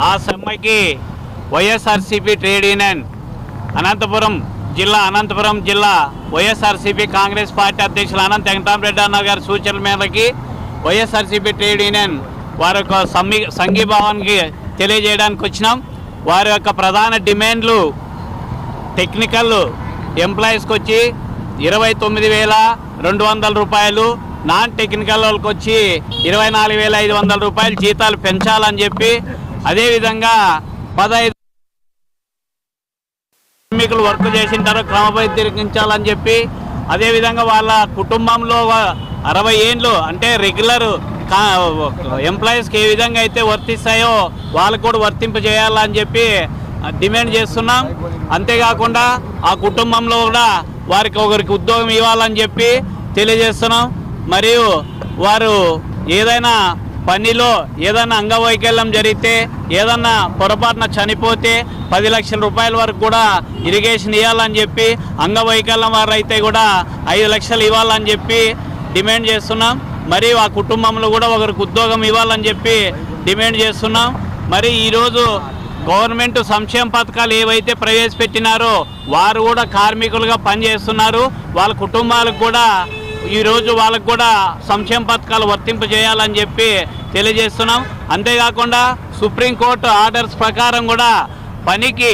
ఆ సమ్మెకి YSRCP trade union Anantapuram జిల్లా అనంతపురం జిల్లా వైఎస్ఆర్సీపీ కాంగ్రెస్ పార్టీ అధ్యక్షులు అనంత వెంకటరామరెడ్డి అన్న గారి సూచనల మేరకి వైఎస్ఆర్సీపీ ట్రేడ్ యూనియన్ వారి యొక్క సమ్మి సంఘీభావానికి తెలియజేయడానికి వచ్చినాం. వారి యొక్క ప్రధాన డిమాండ్లు టెక్నికల్ ఎంప్లాయీస్కి వచ్చి ఇరవై తొమ్మిది వేల రెండు వందల రూపాయలు నాన్ టెక్నికల్ వాళ్ళకి వచ్చి ఇరవై నాలుగు వేల ఐదు వందల రూపాయలు జీతాలు పెంచాలని చెప్పి అదేవిధంగా పదహైదు కార్మికులు వర్క్ చేసిన తర్వాత క్రమబద్ధీకరించాలని చెప్పి అదేవిధంగా వాళ్ళ కుటుంబంలో వ- అరవై ఏండ్లు అంటే రెగ్యులర్ ఎంప్లాయీస్కి ఏ విధంగా అయితే వర్తిస్తాయో వాళ్ళకు కూడా వర్తింప చేయాలని చెప్పి డిమాండ్ చేస్తున్నాం. అంతేకాకుండా ఆ కుటుంబంలో కూడా వారికి ఒకరికి ఉద్యోగం ఇవ్వాలని చెప్పి తెలియజేస్తున్నాం. మరియు వారు ఏదైనా పనిలో ఏదైనా అంగవైకల్యం జరిగితే ఏదన్నా పొరపాటున చనిపోతే పది లక్షల రూపాయల వరకు కూడా ఇరిగేషన్ ఇవ్వాలని చెప్పి అంగవైకల్యం వారు అయితే కూడా ఐదు లక్షలు ఇవ్వాలని చెప్పి డిమాండ్ చేస్తున్నాం. మరి ఆ కుటుంబంలో కూడా ఒకరికి ఉద్యోగం ఇవ్వాలని చెప్పి డిమాండ్ చేస్తున్నాం. మరి ఈరోజు గవర్నమెంట్ సంక్షేమ పథకాలు ఏవైతే ప్రవేశపెట్టినారో వారు కూడా కార్మికులుగా పనిచేస్తున్నారు. వాళ్ళ కుటుంబాలకు కూడా ఈరోజు వాళ్ళకు కూడా సంక్షేమ పథకాలు వర్తింపజేయాలని చెప్పి తెలియజేస్తున్నాం. అంతేకాకుండా సుప్రీంకోర్టు ఆర్డర్స్ ప్రకారం కూడా పనికి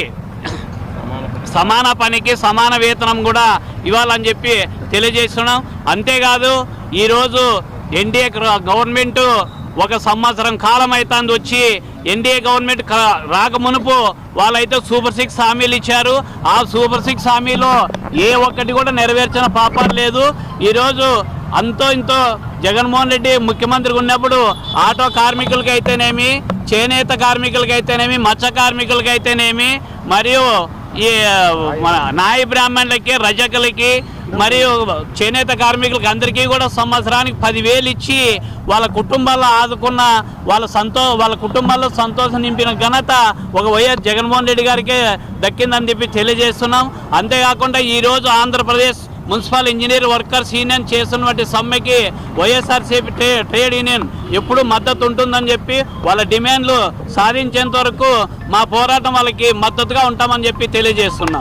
సమాన పనికి సమాన వేతనం కూడా ఇవ్వాలని చెప్పి తెలియజేస్తున్నాం. అంతేకాదు ఈరోజు ఎన్డీఏ గవర్నమెంటు ఒక సంవత్సరం కాలం అవుతుంది వచ్చి ఎన్డీఏ గవర్నమెంట్ రాక రాకమునుపు వాళ్ళైతే సూపర్ సిక్స్ హామీలు ఇచ్చారు. ఆ సూపర్ సిక్స్ హామీలో ఏ ఒక్కటి కూడా నెరవేర్చిన పాపం లేదు. ఈరోజు అంతో ఇంతో జగన్మోహన్ రెడ్డి ముఖ్యమంత్రిగా ఉన్నప్పుడు ఆటో కార్మికులకి అయితేనేమి చేనేత కార్మికులకి అయితేనేమి మత్స్య కార్మికులకి అయితేనేమి మరియు ఈ మన నాయ బ్రాహ్మణులకి రజకులకి మరియు చేనేత కార్మికులకి అందరికీ కూడా సంవత్సరానికి పదివేలు ఇచ్చి వాళ్ళ కుటుంబాల్లో ఆదుకున్న వాళ్ళ సంతో వాళ్ళ కుటుంబాల్లో సంతోషం నింపిన ఘనత ఒక వైఎస్ జగన్మోహన్ రెడ్డి గారికి దక్కిందని చెప్పి తెలియజేస్తున్నాం. అంతేకాకుండా ఈరోజు Andhra Pradesh municipal engineer workers union చేస్తున్నటువంటి సమ్మెకి వైఎస్ఆర్సీపీ ట్రే ట్రేడ్ యూనియన్ ఎప్పుడు మద్దతు ఉంటుందని చెప్పి వాళ్ళ డిమాండ్లు సాధించేంత వరకు మా పోరాటం వాళ్ళకి మద్దతుగా ఉంటామని చెప్పి తెలియజేస్తున్నాం.